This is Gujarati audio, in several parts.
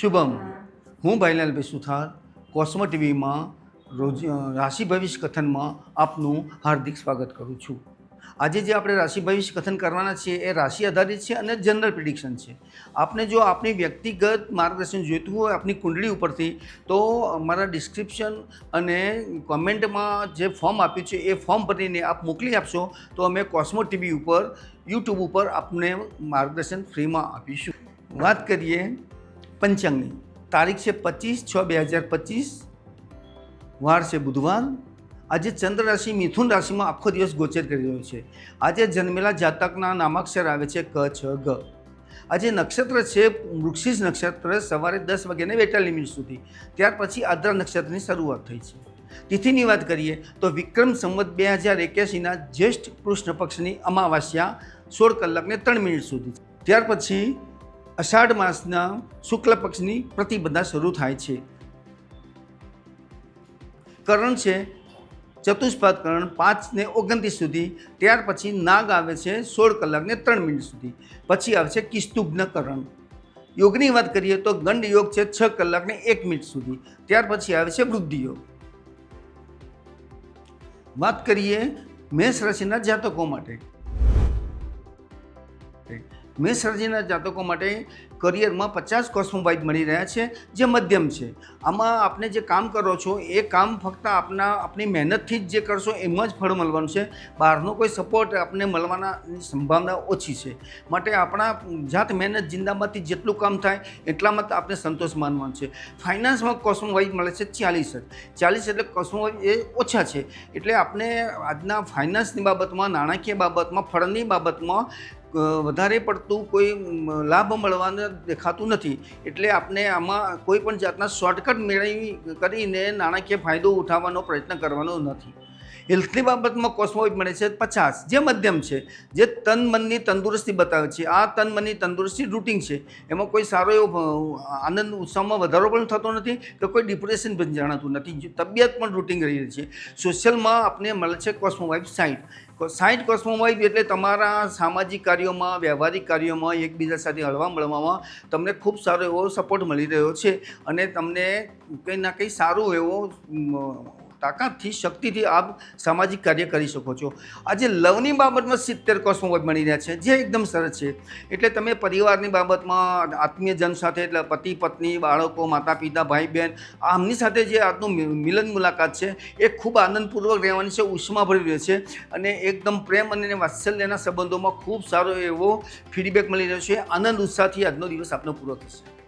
શુભમ. હું ભાઈલાલભાઈ સુથાર, કોસ્મો ટીવીમાં રોજ રાશિ ભવિષ્ય કથનમાં આપનું હાર્દિક સ્વાગત કરું છું. આજે જે આપણે રાશિ ભવિષ્ય કથન કરવાના છીએ એ રાશિ આધારિત છે અને જનરલ પ્રિડિક્શન છે. આપને જો આપણી વ્યક્તિગત માર્ગદર્શન જોઈતું હોય આપણી કુંડળી ઉપરથી, તો અમારા ડિસ્ક્રિપ્શન અને કોમેન્ટમાં જે ફોર્મ આપ્યું છે, એ ફોર્મ ભરીને આપ મોકલી આપશો, તો અમે કોસ્મો ટીવી ઉપર, યુટ્યુબ ઉપર આપને માર્ગદર્શન ફ્રીમાં આપીશું. વાત કરીએ પંચાંગની. તારીખ છે પચીસ છ બે હજાર પચીસ. વાર છે બુધવાર. આજે ચંદ્ર રાશિ મિથુન રાશિમાં આખો દિવસ ગોચર કરી રહ્યો છે. આજે જન્મેલા જાતકના નામાક્ષર આવે છે ક, છ, ગ. આજે નક્ષત્ર છે વૃક્ષિસ નક્ષત્ર સવારે દસ વાગ્યાને બેતાલીસ મિનિટ સુધી. ત્યાર પછી આદ્રા નક્ષત્રની શરૂઆત થઈ છે. તિથિની વાત કરીએ તો વિક્રમ સંવત બે હજાર એક્યાસીના જ્યેષ્ઠ કૃષ્ણ પક્ષની અમાવાસ્યા સોળ કલાકને ત્રણ મિનિટ સુધી. ત્યાર પછી અષાઢ માસના શુક્લ પક્ષની પ્રતિબદ્ધા શરૂ થાય છે. કરણ છે, ચતુષ્પાદ કરણ પાંચ ને ઓગણત્રીસ સુધી, ત્યાર પછી નાગ આવે છે સોળ કલાક ને ત્રણ મિનિટ સુધી, પછી આવે છે કિસ્તુભ્ન કરણ. યોગની વાત કરીએ તો ગંડ યોગ છે છ કલાક ને એક મિનિટ સુધી, ત્યાર પછી આવે છે વૃદ્ધિ યોગ. વાત કરીએ મેષ રાશિના જાતકો માટે. મેષ રાશિના જાતકો માટે કરિયરમાં પચાસ કોસ્મો વાઇબ મળી રહ્યા છે, જે મધ્યમ છે. આમાં આપને જે કામ કરો છો, એ કામ ફક્ત આપના, આપની મહેનતથી જ જે કરશો, એમાં જ ફળ મળવાનું છે. બહારનો કોઈ સપોર્ટ આપને મળવાના સંભાવના ઓછી છે. માટે આપણા જાત મહેનત જિંદામાંથી જેટલું કામ થાય એટલામાં તો આપને સંતોષ માનવાનો છે. ફાઇનાન્સમાં કોસ્મો વાઇબ મળે છે ચાલીસ જ ચાલીસ એટલે કોસ્મો વાઇબ એ ઓછા છે. એટલે આપણે આજના ફાઇનાન્સની બાબતમાં, નાણાકીય બાબતમાં, ફળની બાબતમાં વધારે પડતું કોઈ લાભ મળવાનું દેખાતું નથી. એટલે આપણે આમાં કોઈ પણ જાતના શોર્ટકટ મેળવી કરીને નાણાકીય ફાયદો ઉઠાવવાનો પ્રયત્ન કરવાનો નથી. હેલ્થની બાબતમાં કોસ્મોઇડ મળે છે પચાસ, જે મધ્યમ છે, જે તન મનની તંદુરસ્તી બતાવે છે. આ તન મનની તંદુરસ્તી રૂટિન છે. એમાં કોઈ સારો એવો આનંદ, ઉત્સાહમાં વધારો પણ થતો નથી કે કોઈ ડિપ્રેશન પણ જણાતું નથી. તબિયત પણ રૂટિન રહી છે. સોશિયલમાં આપણે મળે છે કોસ્મોવાઇફ સાઇટ સાઇટ કોસ્મોવાઇફ એટલે તમારા સામાજિક કાર્યોમાં, વ્યવહારિક કાર્યોમાં, એકબીજા સાથે હળવા મળવામાં તમને ખૂબ સારો એવો સપોર્ટ મળી રહ્યો છે. અને તમને કંઈ ના કંઈ સારું એવો તાકાતથી, શક્તિથી આપ સામાજિક કાર્ય કરી શકો છો. આજે લવની બાબતમાં સિત્તેર કોસ્મોવાઇબ મળી રહ્યા છે, જે એકદમ સરસ છે. એટલે તમે પરિવારની બાબતમાં આત્મીયજન સાથે, એટલે પતિ, પત્ની, બાળકો માતા પિતા ભાઈ બહેન આમની સાથે જે આજનું મિલન મુલાકાત છે, એ ખૂબ આનંદપૂર્વક રહેવાની છે, ઉષ્માભરી રહે છે અને એકદમ પ્રેમ અને વાત્સલ્યના સંબંધોમાં ખૂબ સારો એવો ફીડબેક મળી રહ્યો છે. આનંદ, ઉત્સાહથી આજનો દિવસ આપનો પૂરો થશે.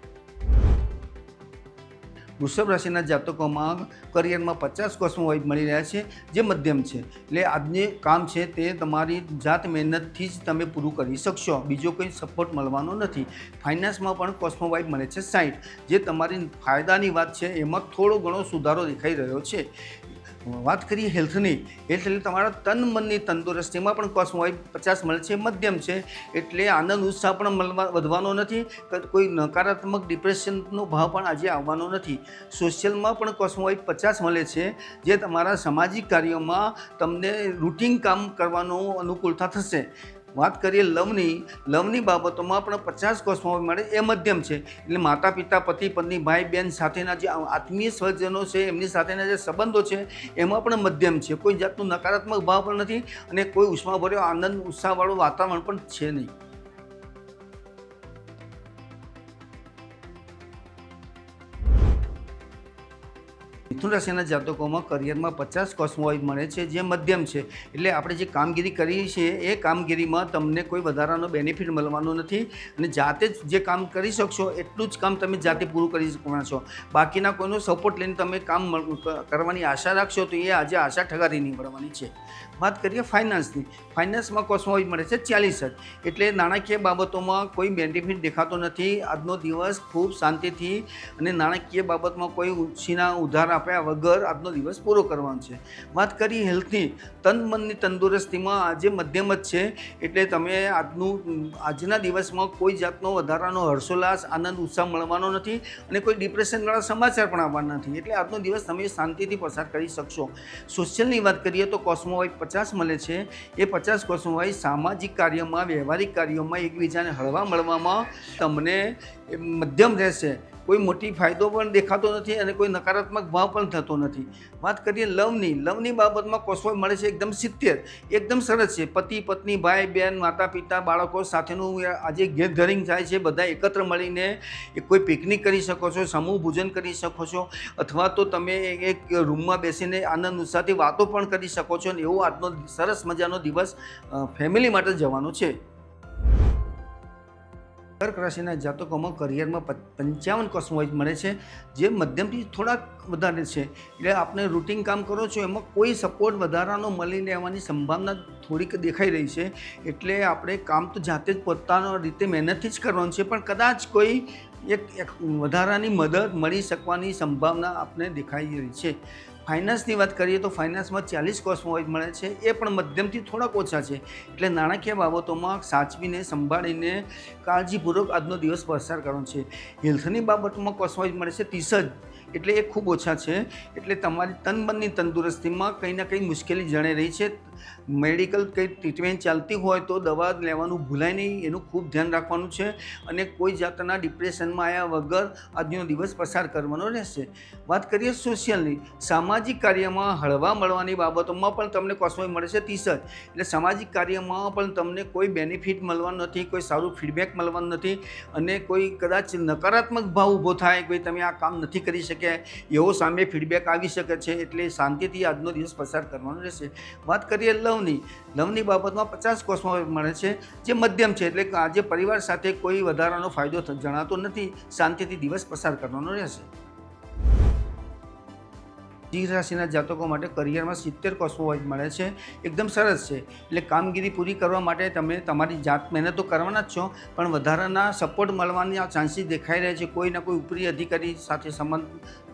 વૃષભ રાશિના જાતકોમાં કરિયરમાં પચાસ કોસ્મો વાઇબ મળી રહ્યા છે, જે મધ્યમ છે. એટલે આજની કામ છે તે તમારી જાત મહેનતથી જ તમે પૂરું કરી શકશો. બીજો કોઈ સપોર્ટ મળવાનો નથી. ફાઇનાન્સમાં પણ કોસ્મો વાઇબ મળે છે સાઈઠ. જે તમારી ફાયદાની વાત છે, એમાં થોડો ઘણો સુધારો દેખાઈ રહ્યો છે. વાત કરીએ હેલ્થની હેલ્થ એટલે તમારા તન, મનની તંદુરસ્તીમાં પણ કોસ્મો વાઇબ પચાસ મળે છે, મધ્યમ છે, એટલે આનંદ, ઉત્સાહ પણ મળવા, વધવાનો નથી કોઈ નકારાત્મક ડિપ્રેશનનો ભાવ પણ આજે આવવાનો નથી. સોશિયલમાં પણ કોસ્મો વાઇબ પચાસ મળે છે, જે તમારા સામાજિક કાર્યોમાં તમને રૂટિન કામ કરવાનું અનુકૂળતા થશે. વાત કરીએ લવની લવની બાબતોમાં પણ પચાસ કોસ્મો મળે એ મધ્યમ છે. એટલે માતા પિતા પતિ પત્ની, ભાઈ બહેન સાથેના જે આત્મીય સ્વજનો છે, એમની સાથેના જે સંબંધો છે, એમાં પણ મધ્યમ છે. કોઈ જાતનું નકારાત્મક ભાવ પણ નથી અને કોઈ ઉષ્માભર્યો આનંદ, ઉત્સાહવાળું વાતાવરણ પણ છે નહીં. મિથુન રાશિના જાતકોમાં કરિયરમાં પચાસ કોસ્મોવાઇબ મળે છે, જે મધ્યમ છે. એટલે આપણે જે કામગીરી કરીએ છીએ, એ કામગીરીમાં તમને કોઈ વધારાનો બેનિફિટ મળવાનો નથી અને જાતે જ જે કામ કરી શકશો, એટલું જ કામ તમે જાતે પૂરું કરી શકવાના છો. બાકીના કોઈનો સપોર્ટ લઈને તમે કામ કરવાની આશા રાખશો તો એ આજે આશા ઠગારી નહીં મળવાની છે. વાત કરીએ ફાઇનાન્સની ફાઇનાન્સમાં કોસ્મોવાઇબ મળે છે ચાલીસ જ એટલે નાણાકીય બાબતોમાં કોઈ બેનિફિટ દેખાતો નથી. આજનો દિવસ ખૂબ શાંતિથી અને નાણાકીય બાબતમાં કોઈ ઉછીના ઉધાર આપ્યા વગર આજનો દિવસ પૂરો કરવાનો છે. વાત કરીએ હેલ્થની તન મનની તંદુરસ્તીમાં આજે મધ્યમ જ છે. એટલે તમે આજનું, આજના દિવસમાં કોઈ જાતનો વધારાનો હર્ષોલ્લાસ, આનંદ, ઉત્સાહ મળવાનો નથી અને કોઈ ડિપ્રેશનવાળા સમાચાર પણ આવવાના નથી. એટલે આજનો દિવસ તમે શાંતિથી પસાર કરી શકશો. સોશિયલની વાત કરીએ તો કોસ્મોવાઇઝ પચાસ મળે છે, એ પચાસ કોસ્મોવાઇઝ સામાજિક કાર્યમાં, વ્યવહારિક કાર્યોમાં એકબીજાને હળવા મળવામાં તમને મધ્યમ રહેશે. કોઈ મોટી ફાયદો પણ દેખાતો નથી અને કોઈ નકારાત્મક ભાવ પણ થતો નથી. વાત કરીએ લવની લવની બાબતમાં કોસમોઇડ મળે છે એકદમ સિત્તેર, એકદમ સરસ છે. પતિ, પત્ની, ભાઈ બહેન માતા પિતા બાળકો સાથેનું આજે ગેધરિંગ થાય છે. બધા એકત્ર મળીને કોઈ પિકનિક કરી શકો છો, સમૂહ ભોજન કરી શકો છો અથવા તો તમે એક રૂમમાં બેસીને આનંદ, ઉત્સાહથી વાતો પણ કરી શકો છો અને એવો આજનો સરસ મજાનો દિવસ ફેમિલી માટે જવાનો છે. કર્ક રાશિના જાતકોમાં કરિયરમાં પંચાવન કોસ્મોઇઝ મળે છે, જે મધ્યમથી થોડાક વધારે છે. એટલે આપણે રૂટિન કામ કરો છો, એમાં કોઈ સપોર્ટ વધારાનો મળી રહેવાની સંભાવના થોડીક દેખાઈ રહી છે. એટલે આપણે કામ તો જાતે જ પોતાનો રીતે મહેનતથી જ કરવાનું છે, પણ કદાચ કોઈ એક વધારાની મદદ મળી શકવાની સંભાવના આપણે દેખાઈ રહી છે. ફાઇનાન્સની વાત કરીએ તો ફાઇનાન્સમાં ચાલીસ કોસ્મોઇડ મળે છે. એ પણ મધ્યમથી થોડાક ઓછા છે. એટલે નાણાકીય બાબતોમાં સાચવીને, સંભાળીને કાળજીપૂર્વક આજનો દિવસ પસાર કરવાનો છે. હેલ્થની બાબતમાં કોસ્મોઇડ મળે છે ત્રીસ જ. એટલે એ ખૂબ ઓછા છે. એટલે તમારી તન મનની તંદુરસ્તીમાં કંઈ ના કંઈ મુશ્કેલી જણાઈ રહી છે. મેડિકલ કંઈ ટ્રીટમેન્ટ ચાલતી હોય તો દવા લેવાનું ભૂલાય નહીં, એનું ખૂબ ધ્યાન રાખવાનું છે અને કોઈ જાતના ડિપ્રેશનમાં આવ્યા વગર આજનો દિવસ પસાર કરવાનો રહેશે. વાત કરીએ સોશિયલની, સામાજિક કાર્યમાં હળવા મળવાની બાબતોમાં પણ તમને કોસ્મોઈ મળે છે જ એટલે સામાજિક કાર્યમાં પણ તમને કોઈ બેનિફિટ મળવાનું નથી, કોઈ સારું ફીડબેક મળવાનું નથી અને કોઈ કદાચ નકારાત્મક ભાવ ઊભો થાય કે ભાઈ તમે આ કામ નથી કરી શક્યા એવો સામે ફીડબેક આવી શકે છે એટલે શાંતિથી આજનો દિવસ પસાર કરવાનો રહેશે. વાત કરીએ લવની. લવની બાબતમાં પચાસ કોસ્મોસ મળે છે, જે મધ્યમ છે એટલે આજે પરિવાર સાથે કોઈ વધારાનો ફાયદો જણાતો નથી. શાંતિથી દિવસ પસાર કરવાનો રહેશે. સિંહ રાશિના જાતકો માટે કરિયરમાં સિત્તેર કોસ્મોવાઇઝ મળે છે. એકદમ સરસ છે. એટલે કામગીરી પૂરી કરવા માટે તમે તમારી જાત મહેનત તો કરવાના જ છો, પણ વધારાના સપોર્ટ મળવાની આ ચાન્સીસ દેખાઈ રહ્યા છે. કોઈ ના કોઈ ઉપરી અધિકારી સાથે સંબંધ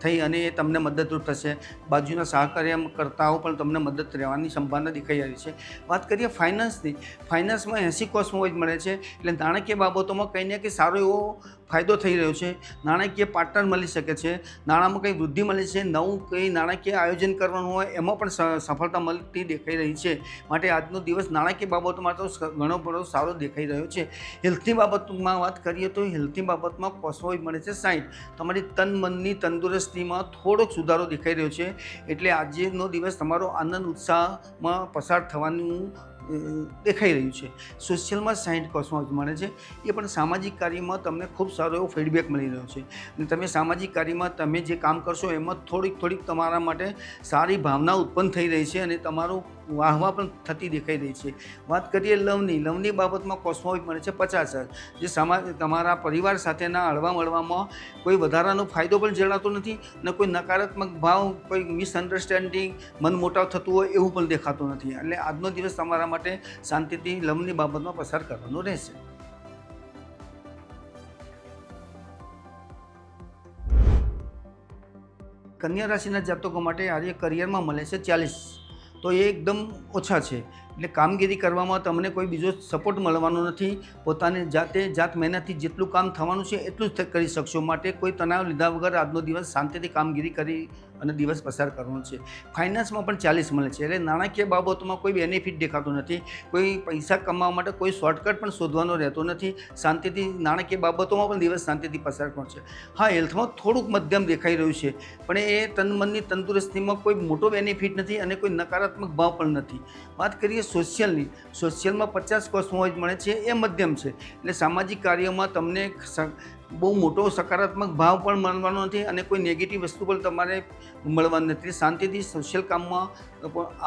થઈ અને એ તમને મદદરૂપ થશે. બાજુના સહકાર્યકર્તાઓ પણ તમને મદદ રહેવાની સંભાવના દેખાઈ રહી છે. વાત કરીએ ફાઇનાન્સની ફાઇનાન્સમાં એંસી કોસ્મોવાઇઝ મળે છે. એટલે નાણાકીય બાબતોમાં કંઈ ને કંઈ સારો એવો ફાયદો થઈ રહ્યો છે. નાણાકીય પાર્ટનર મળી શકે છે. નાણાંમાં કંઈ વૃદ્ધિ મળી છે. નવું કંઈ નાણાકીય આયોજન કરવાનું હોય, એમાં પણ સફળતા મળતી દેખાઈ રહી છે. માટે આજનો દિવસ નાણાકીય બાબતોમાં તો ઘણો બધો સારો દેખાઈ રહ્યો છે. હેલ્થની બાબતમાં વાત કરીએ તો હેલ્થની બાબતમાં કોસ્મોઇડ મળે છે સાઠ તમારી તન મનની તંદુરસ્તીમાં થોડોક સુધારો દેખાઈ રહ્યો છે. એટલે આજનો દિવસ તમારો આનંદ, ઉત્સાહમાં પસાર થવાનું દેખાઈ રહ્યું છે. સોશિયલમાં સાઈઠ કોસ્મોસ મળે છે. એ પણ સામાજિક કાર્યમાં તમને ખૂબ સારો એવો ફીડબેક મળી રહ્યો છે. અને તમે સામાજિક કાર્યમાં તમે જે કામ કરશો એમાં થોડીક થોડીક તમારા માટે સારી ભાવના ઉત્પન્ન થઈ રહી છે અને તમારું વાહવા પણ થતી દેખાઈ રહી છે. વાત કરીએ લવની લવની બાબતમાં કોસ્મોવિક મળે છે પચાસ હજાર. જે સમાજ તમારા પરિવાર સાથેના હળવા મળવામાં કોઈ વધારાનો ફાયદો પણ જણાતો નથી ને કોઈ નકારાત્મક ભાવ, કોઈ મિસઅન્ડરસ્ટેન્ડિંગ મન મોટાવ થતું હોય એવું પણ દેખાતું નથી. એટલે આજનો દિવસ તમારા માટે શાંતિથી લવની બાબતમાં પસાર કરવાનો રહેશે. કન્યા રાશિના જાતકો માટે આજે કરિયરમાં મળે છે ચાલીસ તો એ એકદમ ઓછા છે. એટલે કામગીરી કરવામાં તમને કોઈ બીજો સપોર્ટ મળવાનો નથી. પોતાની જાતે જાત મહેનતથી જેટલું કામ થવાનું છે એટલું જ કરી શકશો. માટે કોઈ તણાવ લીધા વગર આજનો દિવસ શાંતિથી કામગીરી કરી અને દિવસ પસાર કરવાનો છે. ફાઇનાન્સમાં પણ ચાલીસ મળે છે. એટલે નાણાકીય બાબતોમાં કોઈ બેનિફિટ દેખાતો નથી. કોઈ પૈસા કમાવા માટે કોઈ શોર્ટકટ પણ શોધવાનો રહેતો નથી. શાંતિથી, નાણાકીય બાબતોમાં પણ દિવસ શાંતિથી પસાર કરવાનો છે. હા હેલ્થમાં થોડુંક મધ્યમ દેખાઈ રહ્યું છે. પણ એ તન મનની તંદુરસ્તીમાં કોઈ મોટો બેનિફિટ નથી અને કોઈ નકારાત્મક ભાવ પણ નથી. વાત કરીએ સોશિયલની, સોશિયલમાં પચાસ કોસ્મોજ મળે છે, એ મધ્યમ છે. એટલે સામાજિક કાર્યમાં તમને બહુ મોટો સકારાત્મક ભાવ પણ મળવાનો નથી અને કોઈ નેગેટિવ વસ્તુ પણ તમારે મળવાની નથી. શાંતિથી સોશિયલ કામમાં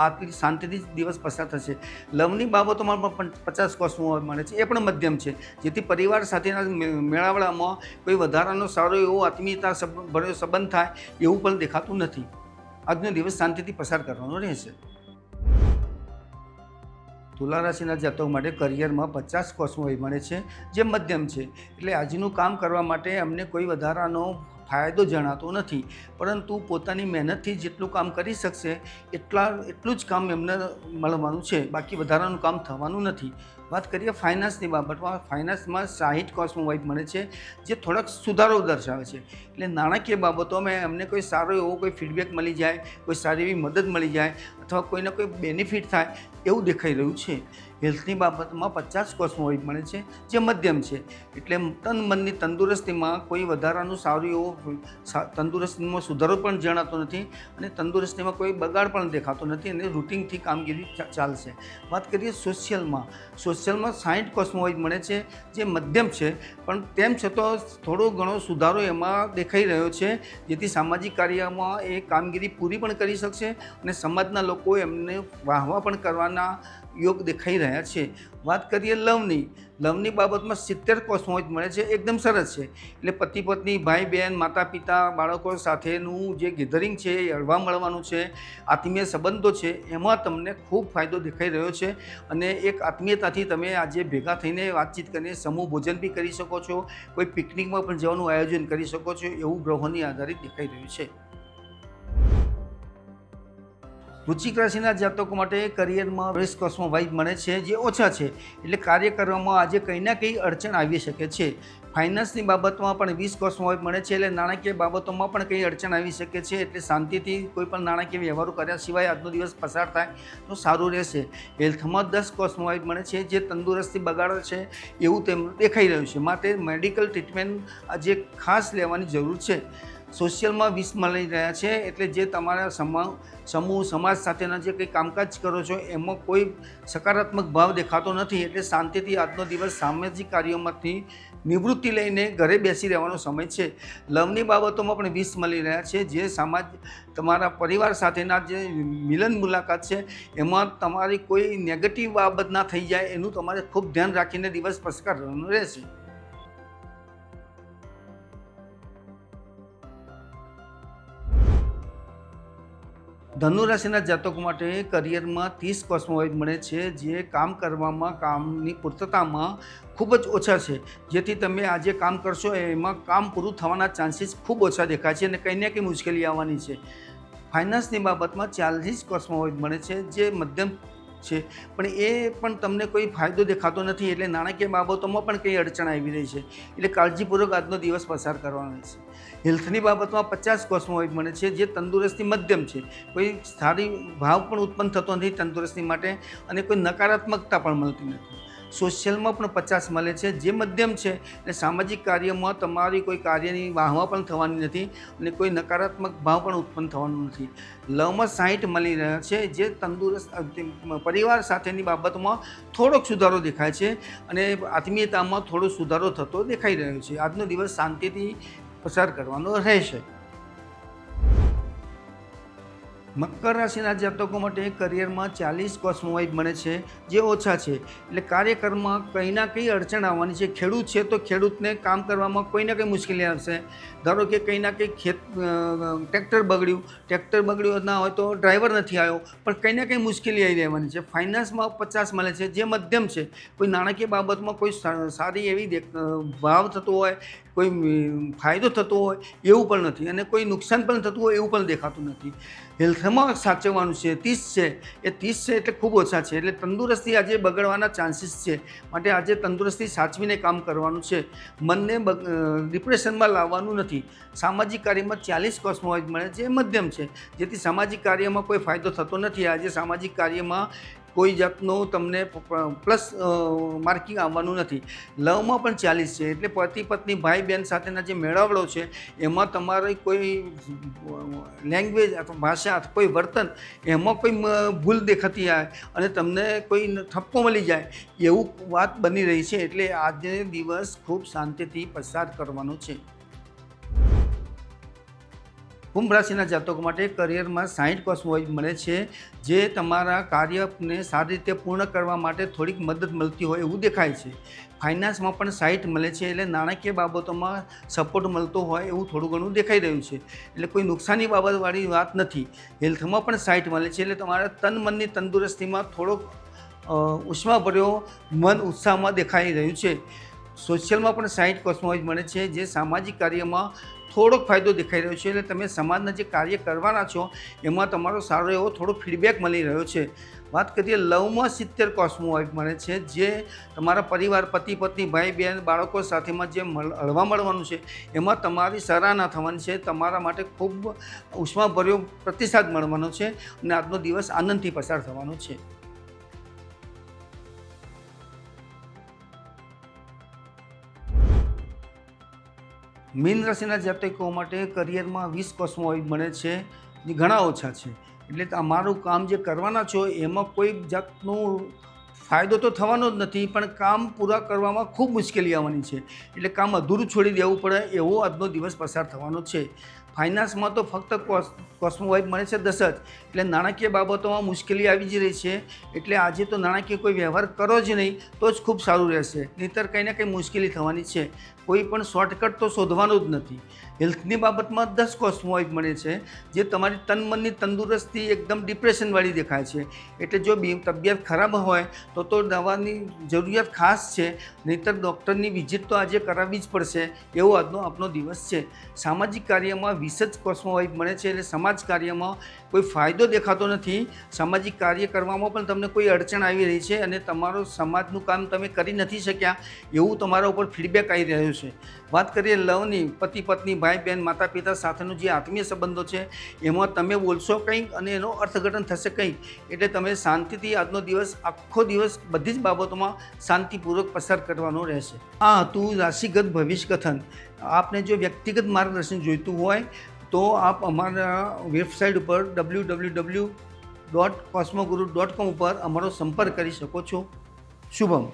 આટલી શાંતિથી દિવસ પસાર થશે. લવની બાબતોમાં પણ પચાસ કોસ્મો મળે છે, એ પણ મધ્યમ છે. જેથી પરિવાર સાથેના મેળાવડામાં કોઈ વધારાનો સારો એવો આત્મીયતા ભર્યો સંબંધ થાય એવું પણ દેખાતું નથી. આજનો દિવસ શાંતિથી પસાર કરવાનો રહેશે. તુલા રાશિના જાતકો માટે કરિયરમાં પચાસ કોસ્મોઈ મળે છે, જે મધ્યમ છે. એટલે આજનું કામ કરવા માટે અમને કોઈ વધારાનો ફાયદો જણાતો નથી. પરંતુ પોતાની મહેનતથી જેટલું કામ કરી શકશે, એટલા, એટલું જ કામ એમને મળવાનું છે. બાકી વધારાનું કામ થવાનું નથી. વાત કરીએ ફાઇનાન્સની બાબતમાં ફાઇનાન્સમાં સાહીઠ કોસ્મો વાઇફ મળે છે, જે થોડાક સુધારો દર્શાવે છે. એટલે નાણાકીય બાબતોમાં અમને કોઈ સારો એવો કોઈ ફીડબેક મળી જાય, કોઈ સારી એવી મદદ મળી જાય, અથવા કોઈને કોઈ બેનિફિટ થાય, એવું દેખાઈ રહ્યું છે. હેલ્થની બાબતમાં પચાસ કોસ્મો વાઇફ મળે છે, જે મધ્યમ છે. એટલે તન મનની તંદુરસ્તીમાં કોઈ વધારાનું સારું એવું તંદુરસ્તીમાં સુધારો પણ જણાતો નથી અને તંદુરસ્તીમાં કોઈ બગાડ પણ દેખાતો નથી અને રૂટિનથી કામગીરી ચાલશે. વાત કરીએ સોશિયલમાં સોશિયલમાં સાઠ કોસ્મોવાઇઝ મળે છે, જે મધ્યમ છે. પણ તેમ છતાં થોડો ઘણો સુધારો એમાં દેખાઈ રહ્યો છે, જેથી સામાજિક કાર્યમાં એ કામગીરી પૂરી પણ કરી શકશે અને સમાજના લોકો એમને વાહવા પણ કરવાના યોગ દેખાઈ રહ્યા છે. વાત કરીએ લવની. લવની બાબતમાં સિત્તેર કોસ્મોઇજ મળે છે, એકદમ સરસ છે. એટલે પતિ પત્ની, ભાઈ બહેન, માતા પિતા, બાળકો સાથેનું જે ગેધરિંગ છે, એ હળવા મળવાનું છે. આત્મીય સંબંધો છે, એમાં તમને ખૂબ ફાયદો દેખાઈ રહ્યો છે. અને એક આત્મીયતાથી તમે આજે ભેગા થઈને વાતચીત કરીને સમૂહ ભોજન બી કરી શકો છો. કોઈ પિકનિકમાં પણ જવાનું આયોજન કરી શકો છો, એવું ગ્રહોની આધારિત દેખાઈ રહ્યું છે. વૃશ્ચિક રાશિના જાતકો માટે કરિયરમાં રિસ્ક કોસ્મો વાઇફ મળે છે, જે ઓછા છે. એટલે કાર્ય કરવામાં આજે કંઈ ના કંઈ અડચણ આવી શકે છે. ફાઇનાન્સની બાબતમાં પણ વીસ કોસ્મો વાઇફ મળે છે, એટલે નાણાકીય બાબતોમાં પણ કંઈ અડચણ આવી શકે છે. એટલે શાંતિથી કોઈ પણ નાણાકીય વ્યવહારો કર્યા સિવાય આજનો દિવસ પસાર થાય તો સારું રહેશે. હેલ્થમાં દસ કોસ્મો વાઇફ મળે છે, જે તંદુરસ્તી બગાડે છે એવું તેમ દેખાઈ રહ્યું છે. માટે મેડિકલ ટ્રીટમેન્ટ આજે ખાસ લેવાની જરૂર છે. સોશિયલમાં વીસ મળી રહ્યા છે એટલે જે તમારા સમા, સમૂહ, સમાજ સાથેના જે કંઈ કામકાજ કરો છો, એમાં કોઈ સકારાત્મક ભાવ દેખાતો નથી એટલે શાંતિથી આજનો દિવસ સામાજિક કાર્યોમાંથી નિવૃત્તિ લઈને ઘરે બેસી રહેવાનો સમય છે. લવની બાબતોમાં પણ વીસ મળી રહ્યા છે. જે સમાજ, તમારા પરિવાર સાથેના જે મિલન મુલાકાત છે, એમાં તમારી કોઈ નેગેટિવ બાબત ના થઈ જાય એનું તમારે ખૂબ ધ્યાન રાખીને દિવસ પસાર કરવાનો રહેશે. ધનુ રાશિના જાતકો માટે કરિયરમાં ત્રીસ કોસ્મોવાઇઝ મળે છે, જે કામ કરવામાં, કામની પૂર્તતામાં ખૂબ જ ઓછા છે. જેથી તમે આજે કામ કરશો, એમાં કામ પૂરું થવાના ચાન્સીસ ખૂબ ઓછા દેખાય છે અને કંઈ ને કંઈ મુશ્કેલી આવવાની છે. ફાઇનાન્સની બાબતમાં ચાલીસ કોસ્મોવાઇઝ મળે છે, જે મધ્યમ છે. પણ એ પણ તમને કોઈ ફાયદો દેખાતો નથી એટલે નાણાકીય બાબતોમાં પણ કંઈ અડચણ આવી રહી છે. એટલે કાળજીપૂર્વક આજનો દિવસ પસાર કરવાનો છે. હેલ્થની બાબતમાં પચાસ કોસ્મોવાઇઝ મળે છે જે તંદુરસ્તી મધ્યમ છે. કોઈ સારી ભાવ પણ ઉત્પન્ન થતો નથી તંદુરસ્તી માટે અને કોઈ નકારાત્મકતા પણ મળતી નથી. સોશિયલમાં પણ પચાસ મળે છે, જે મધ્યમ છે. અને સામાજિક કાર્યમાં તમારી કોઈ કાર્યની વાહવા પણ થવાની નથી અને કોઈ નકારાત્મક ભાવ પણ ઉત્પન્ન થવાનું નથી. લવમાં સાહીઠ મળી રહ્યા છે, જે તંદુરસ્ત પરિવાર સાથેની બાબતમાં થોડોક સુધારો દેખાય છે અને આત્મીયતામાં થોડો સુધારો થતો દેખાઈ રહ્યો છે. આજનો દિવસ શાંતિથી પસાર કરવાનો રહેશે. મકર રાશિના જાતકો માટે કરિયરમાં ચાલીસ કોસ્મોવાઇઝ મળે છે, જે ઓછા છે. એટલે કાર્યક્રમમાં કંઈ ના કંઈ અડચણ આવવાની છે. ખેડૂત છે તો ખેડૂતને કામ કરવામાં કોઈ ના કંઈ મુશ્કેલી આવશે. ધારો કે કંઈ ના કંઈ ખેત ટ્રેક્ટર બગડ્યું. ટ્રેક્ટર બગડ્યું ના હોય તો ડ્રાઈવર નથી આવ્યો. પણ કંઈ ના કંઈ મુશ્કેલી આવી રહેવાની છે. ફાઇનાન્સમાં પચાસ મળે છે, જે મધ્યમ છે. કોઈ નાણાકીય બાબતમાં કોઈ સારી એવી ભાવ થતો હોય કોઈ ફાયદો થતો હોય એવું પણ નથી અને કોઈ નુકસાન પણ થતું હોય એવું પણ દેખાતું નથી. હેલ્થમાં સાચવવાનું છે ત્રીસ છે. એ ત્રીસ છે એટલે ખૂબ ઓછા છે. એટલે તંદુરસ્તી આજે બગડવાના ચાન્સીસ છે. માટે આજે તંદુરસ્તી સાચવીને કામ કરવાનું છે. મનને ડિપ્રેશનમાં લાવવાનું નથી. સામાજિક કાર્યમાં ચાલીસ કોસ્મોવાઇઝ મળે છે, મધ્યમ છે. જેથી સામાજિક કાર્યમાં કોઈ ફાયદો થતો નથી. આજે સામાજિક કાર્યમાં કોઈ જાતનું તમને પ્લસ માર્કિંગ આવવાનું નથી. લવમાં પણ ચાલીસ છે. એટલે પતિ પત્ની ભાઈ બહેન સાથેના જે મેળાવડો છે, એમાં તમારી કોઈ લેંગ્વેજ અથવા ભાષા અથવા કોઈ વર્તન એમાં કોઈ ભૂલ દેખાતી આવે અને તમને કોઈ ઠપકો મળી જાય, એવું વાત બની રહી છે. એટલે આજને દિવસ ખૂબ શાંતિથી પસાર કરવાનો છે. કુંભ રાશિના જાતકો માટે કરિયરમાં સાઈઠ કોસ્મોઇઝ મળે છે, જે તમારા કાર્યને સારી રીતે પૂર્ણ કરવા માટે થોડીક મદદ મળતી હોય એવું દેખાય છે. ફાઇનાન્સમાં પણ સાઈટ મળે છે એટલે નાણાકીય બાબતોમાં સપોર્ટ મળતો હોય એવું થોડું ઘણું દેખાઈ રહ્યું છે. એટલે કોઈ નુકસાની બાબતવાળી વાત નથી. હેલ્થમાં પણ સાઇટ મળે છે એટલે તમારા તન મનની તંદુરસ્તીમાં થોડોક ઉષ્માભર્યો મન ઉત્સાહમાં દેખાઈ રહ્યું છે. સોશિયલમાં પણ સાઈઠ કોસ્મોઇઝ મળે છે, જે સામાજિક કાર્યમાં થોડોક ફાયદો દેખાઈ રહ્યો છે એટલે તમે સમાજના જે કાર્ય કરવાના છો, એમાં તમારો સારો એવો થોડો ફીડબેક મળી રહ્યો છે. વાત કરીએ લવમાં સિત્તેર કોસ્મો વાઇફ મળે છે, જે તમારા પરિવાર, પતિ, પત્ની, ભાઈ, બહેન, બાળકો સાથેમાં જે હળવા મળવાનું છે, એમાં તમારી સરાહના થવાની છે, તમારા માટે ખૂબ ઉષ્માભર્યો પ્રતિસાદ મળવાનો છે અને આજનો દિવસ આનંદથી પસાર થવાનો છે. મીન રાશિના જાતકો માટે કરિયરમાં વીસ કોસ્મોવાઇફ મળે છે જે ઘણા ઓછા છે. એટલે તમારું કામ જે કરવાના છો એમાં કોઈ જાતનું ફાયદો તો થવાનો જ નથી, પણ કામ પૂરા કરવામાં ખૂબ મુશ્કેલી આવવાની છે. એટલે કામ અધૂરું છોડી દેવું પડે એવો આજનો દિવસ પસાર થવાનો છે. ફાઇનાન્સમાં તો ફક્ત કોસ્મો વાઇફ મળે છે દસ જ. એટલે નાણાકીય બાબતોમાં મુશ્કેલી આવી જ રહી છે. એટલે આજે તો નાણાકીય કોઈ વ્યવહાર કરો જ નહીં, તો જ ખૂબ સારું રહેશે. નહીંતર કંઈ ને કંઈ મુશ્કેલી થવાની છે. કોઈ પણ શોર્ટકટ તો શોધવાનો જ નથી. હેલ્થની બાબતમાં દસ કોસ્મોઇક મળે છે, જે તમારી તન મનની તંદુરસ્તી એકદમ ડિપ્રેશનવાળી દેખાય છે. એટલે જો બી તબિયત ખરાબ હોય, તો તો દવાની જરૂરિયાત ખાસ છે, નહીંતર ડૉક્ટરની વિઝિટ તો આજે કરાવવી જ પડશે. એવો આજનો આપણો દિવસ છે. સામાજિક કાર્યમાં વીસ જ કોસ્મોવાઇફ મળે છે, એટલે સમાજ કાર્યમાં કોઈ ફાયદો દેખાતો નથી. સામાજિક કાર્ય કરવામાં પણ તમને કોઈ અડચણ આવી રહી છે અને તમારો સમાજનું કામ તમે કરી નથી શક્યા, એવું તમારા ઉપર ફીડબેક આવી રહ્યું છે. વાત કરીએ લવની, પતિ, પત્ની, ભાઈ બહેન માતા, પિતા સાથેનો જે આત્મીય સંબંધો છે, એમાં તમે બોલશો કંઈક અને એનો અર્થઘટન થશે કંઈક, એટલે તમે શાંતિથી આજનો દિવસ, આખો દિવસ બધી જ બાબતોમાં શાંતિપૂર્વક પસાર કરવાનો રહેશે. આ હતું રાશિગત ભવિષ્ય કથન આપને જો વ્યક્તિગત માર્ગદર્શન જોઈતું હોય તો આપ અમારા વેબસાઇટ ઉપર W W W dot Cosmoguru dot com ઉપર અમારો સંપર્ક કરી શકો છો. શુભમ.